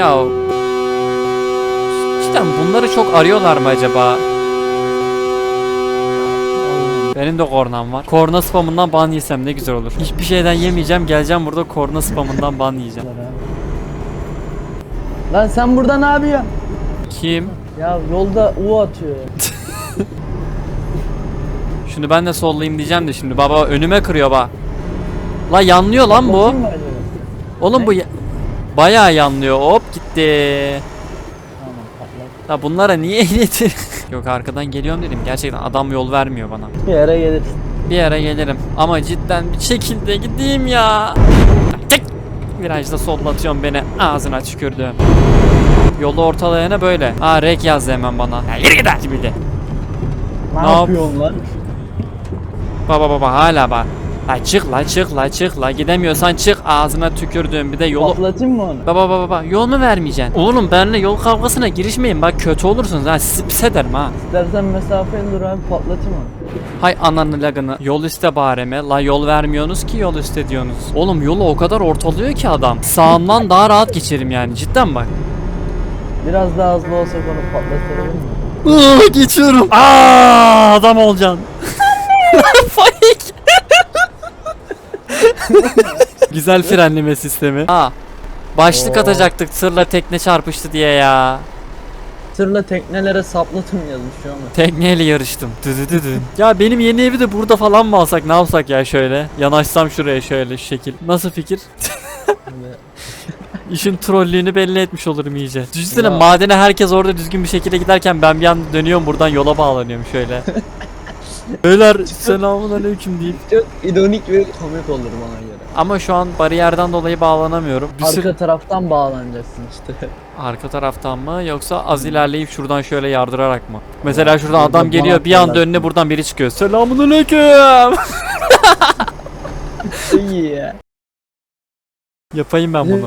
Ya cidden bunları çok arıyorlar mı acaba? Benim de kornam var. Korna spamından ban yesem ne güzel olur. Hiçbir şeyden yemeyeceğim. Geleceğim burada korna spamından ban yiyeceğim. Lan sen burada ne yapıyorsun? Kim? Ya yolda U atıyor. Şunu ben de sollayayım diyeceğim de şimdi baba önüme kırıyor bak. La yanlıyor lan bu. Oğlum bu ya- bayağı yanlıyor. Hop gitti. La bunlara niye ehliyeti? Yok arkadan geliyorum dedim. Gerçekten adam yol vermiyor bana. Bir yere gelirsin. Bir yere gelirim. Ama cidden bir şekilde gideyim ya. Tek virajda sollatıyorum beni. Ağzına tükürdüm. Yolu ortalayana böyle. Aa rek yazdı hemen bana. Ya yürü git gibi de. Ne, Ne yap- yapıyorsun lan? Baba baba hala bak. La çık la çık la çık la gidemiyorsan çık ağzına tükürdüm bir de yolu Patlatayım mı onu? Baba baba baba yol mu vermeyeceksin? Oğlum benimle yol kavgasına girişmeyin bak kötü olursunuz ha sizi pis ederim ha. İstersen mesafeli dur abi patlatayım onu. Hay ananı lagını yol iste bareme la yol vermiyorsunuz ki yol iste diyorsunuz. Oğlum yolu o kadar ortalıyor ki adam. Sağımdan daha rahat geçerim yani cidden bak. Biraz daha hızlı olsak onu patlatabilir mi? geçiyorum. Aa adam olacaksın. Faik. Güzel frenleme sistemi. Ha. Başlık Oo. atacaktık tırla tekne çarpıştı diye ya. Tırla teknelere saplatın yazmış şu an. Tekneyle yarıştım. Dü dü dü dü. ya benim yeni evi de burada falan mı alsak ne yapsak ya şöyle. Yanaşsam şuraya şöyle şu şekil. Nasıl fikir? İşin trollüğünü belli etmiş olurum iyice. Düşünsene madene herkes orada düzgün bir şekilde giderken ben bir anda dönüyorum buradan yola bağlanıyorum şöyle. Beyler selamun aleyküm deyip. Çok ironik ve komik olur bana göre. Ama şu an bariyerden dolayı bağlanamıyorum. Bir Arka taraftan bağlanacaksın işte. Arka taraftan mı yoksa az ilerleyip şuradan şöyle yardırarak mı? Mesela şuradan adam geliyor bir anda söylersin. önüne buradan biri çıkıyor. Selamun aleyküm. İyi ya. Yapayım ben bunu.